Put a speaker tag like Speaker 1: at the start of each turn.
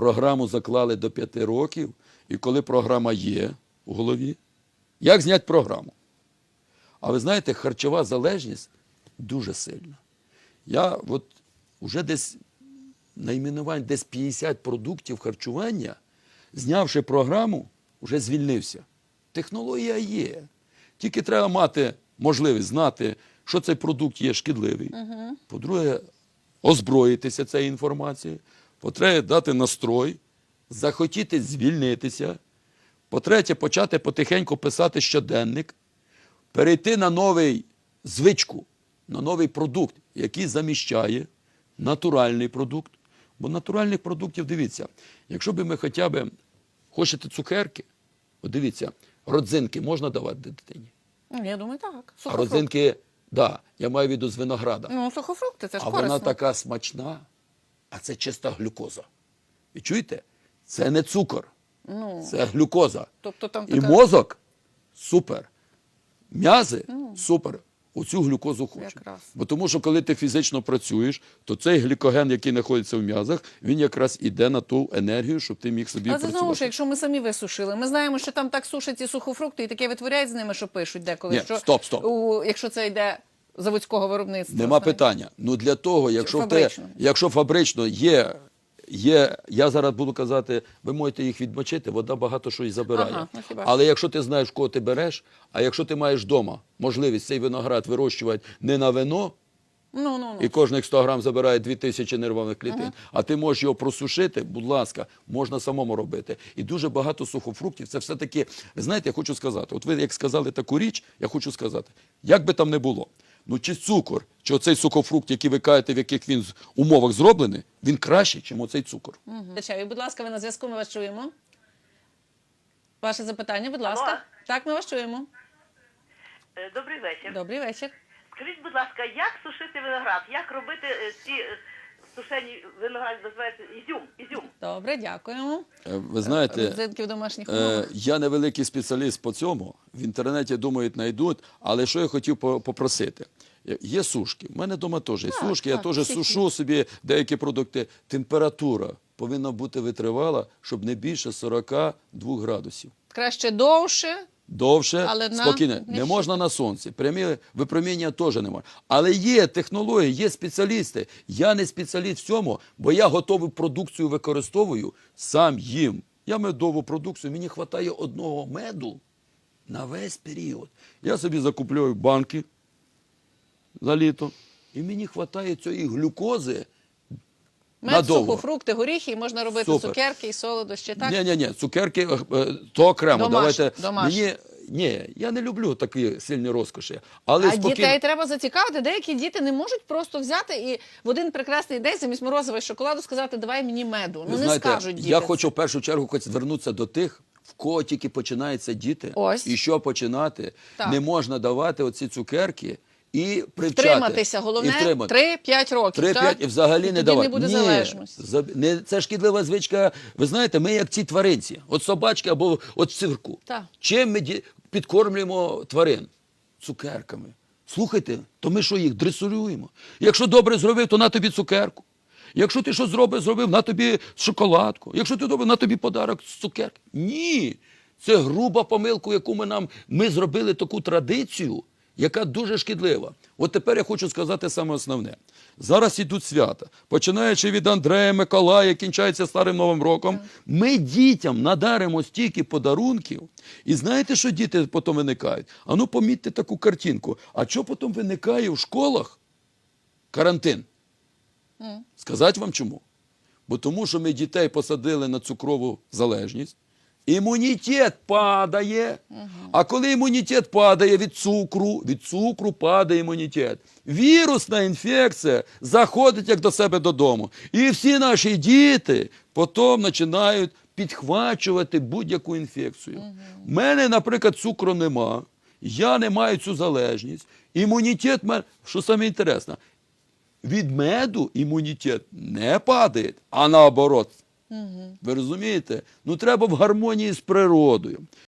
Speaker 1: програму заклали до 5 років, і коли програма є у голові, як зняти програму? А ви знаєте, харчова залежність дуже сильна. Я от вже десь найменувань десь 50 продуктів харчування, знявши програму, вже звільнився. Технологія є. Тільки треба мати можливість знати, що цей продукт є шкідливий. По-друге, озброїтися цією інформацією. По-третє, дати настрой, захотіти звільнитися. По-третє, почати потихеньку писати щоденник, перейти на новий звичку, на новий продукт, який заміщає натуральний продукт. Бо натуральних продуктів, дивіться, якщо б ми хоча б хочете цукерки, от дивіться, родзинки можна давати дитині.
Speaker 2: Ну, Я думаю, так.
Speaker 1: А родзинки, да, я маю в виду з винограда.
Speaker 2: Ну, сухофрукти, це ж
Speaker 1: А
Speaker 2: корисно.
Speaker 1: вона така смачна, а це чиста глюкоза. І чуєте? Це не цукор,
Speaker 2: Ну,
Speaker 1: це глюкоза.
Speaker 2: тобто там
Speaker 1: І
Speaker 2: така...
Speaker 1: мозок супер. М'язи супер. Оцю глюкозу хоче.
Speaker 2: Якраз.
Speaker 1: Бо тому що коли ти фізично працюєш, то цей глікоген, який знаходиться в м'язах, він якраз іде на ту енергію, щоб ти міг собі
Speaker 2: Але це знову ж, якщо ми самі висушили, ми знаємо, що там так сушать ці сухофрукти і таке витворяють з ними, що пишуть деколи.
Speaker 1: Ні,
Speaker 2: що,
Speaker 1: стоп, стоп.
Speaker 2: У, якщо це йде заводського виробництва.
Speaker 1: Нема питання. Ну для того, якщо в те, якщо фабрично є, є, я зараз буду казати, ви можете їх відмочити, вода багато що і забирає.
Speaker 2: Ага, ну хіба ж.
Speaker 1: Але якщо ти знаєш, кого ти береш, а якщо ти маєш вдома можливість цей виноград вирощувати не на вино,
Speaker 2: Ну, ну, ну.
Speaker 1: і кожних 100 грам забирає 2000 нервових клітин, а ти можеш його просушити, будь ласка, можна самому робити. І дуже багато сухофруктів. Це все-таки, знаєте, я хочу сказати, от ви як сказали таку річ, я хочу сказати, як би там не було, ну чи цукор, чи оцей сухофрукт, який ви кажете, в яких він з- умовах зроблений, він кращий, ніж оцей цукор.
Speaker 2: Чаю, будь ласка, ви на зв'язку, ми вас чуємо. Ваше запитання, будь ласка.
Speaker 3: Алло.
Speaker 2: Так, ми вас чуємо.
Speaker 3: Е, Добрий вечір.
Speaker 2: Добрий вечір.
Speaker 3: Скажіть, будь ласка, як сушити виноград? Як робити е, ці е, сушені виноград, називається ізюм? Ізюм.
Speaker 2: Добре, дякуємо.
Speaker 1: Е, Ви знаєте,
Speaker 2: Родзинки в домашніх
Speaker 1: Е, я не великий спеціаліст по цьому. В інтернеті думають, знайдуть. Але що я хотів по- попросити? Є- Є сушки. У мене вдома теж є сушки.
Speaker 2: так,
Speaker 1: я теж сушу собі деякі продукти. Температура повинна бути витривала, щоб не більше 42 градусів.
Speaker 2: Краще довше.
Speaker 1: Довше,
Speaker 2: Але на-
Speaker 1: спокійно.
Speaker 2: не
Speaker 1: Не, можна на сонці. Прямі випромінення теж не можна. Але є технології, є спеціалісти. Я не спеціаліст в цьому, бо я готову продукцію використовую, сам їм. Я медову продукцію, мені вистачає одного меду на весь період. Я собі закуплюю банки за літо, і мені вистачає цієї глюкози.
Speaker 2: Мед,
Speaker 1: Надовго.
Speaker 2: сухофрукти, горіхи, і можна робити
Speaker 1: Супер.
Speaker 2: цукерки і солодощі. Так?
Speaker 1: Ні, ні, ні, цукерки е, е, то окремо.
Speaker 2: Домашні,
Speaker 1: Давайте
Speaker 2: домашні.
Speaker 1: мені. Ні, я не люблю такі сильні розкоші. Але
Speaker 2: А
Speaker 1: спокійно.
Speaker 2: дітей треба зацікавити. Деякі діти не можуть просто взяти і в один прекрасний день замість морозива і шоколаду сказати давай мені меду. Ну
Speaker 1: Ви
Speaker 2: не скажуть діти.
Speaker 1: я хочу в першу чергу хоч звернутися до тих, в кого тільки починаються діти.
Speaker 2: Ось.
Speaker 1: І що починати?
Speaker 2: Так.
Speaker 1: Не можна давати оці цукерки і привчати.
Speaker 2: Втриматися. Головне
Speaker 1: втримати.
Speaker 2: 3-5 років.
Speaker 1: 3-5
Speaker 2: так?
Speaker 1: і взагалі
Speaker 2: І
Speaker 1: не давати.
Speaker 2: не буде
Speaker 1: Ні,
Speaker 2: залежності.
Speaker 1: не, це шкідлива звичка. Ви знаєте, ми як ці тваринці, от собачки або от цирку.
Speaker 2: Так.
Speaker 1: Чим ми ді- підкормлюємо тварин? Цукерками. Слухайте, то ми що їх дресуруємо? Якщо добре зробив, то на тобі цукерку. Якщо ти щось зробив, зробив, на тобі шоколадку. Якщо ти добре, на тобі подарок цукерки. Ні. Це груба помилка, яку ми нам ми зробили таку традицію, яка дуже шкідлива. От тепер я хочу сказати саме основне. Зараз ідуть свята, починаючи від Андрея, Миколая, кінчається Старим Новим роком. Ми дітям надаримо стільки подарунків. І знаєте, що діти потім виникають? А ну помітьте таку картинку. А що потім виникає в школах? Карантин. Сказати вам чому? Бо тому, що ми дітей посадили на цукрову залежність, імунітет падає. А коли імунітет падає від цукру, від цукру падає імунітет. Вірусна інфекція заходить як до себе додому. І всі наші діти потім починають підхвачувати будь-яку інфекцію. У мене, наприклад, цукру нема. Я не маю цю залежність. Імунітет, що саме інтересне, від меду імунітет не падає, а наоборот. Ви розумієте? Ну треба в гармонії з природою.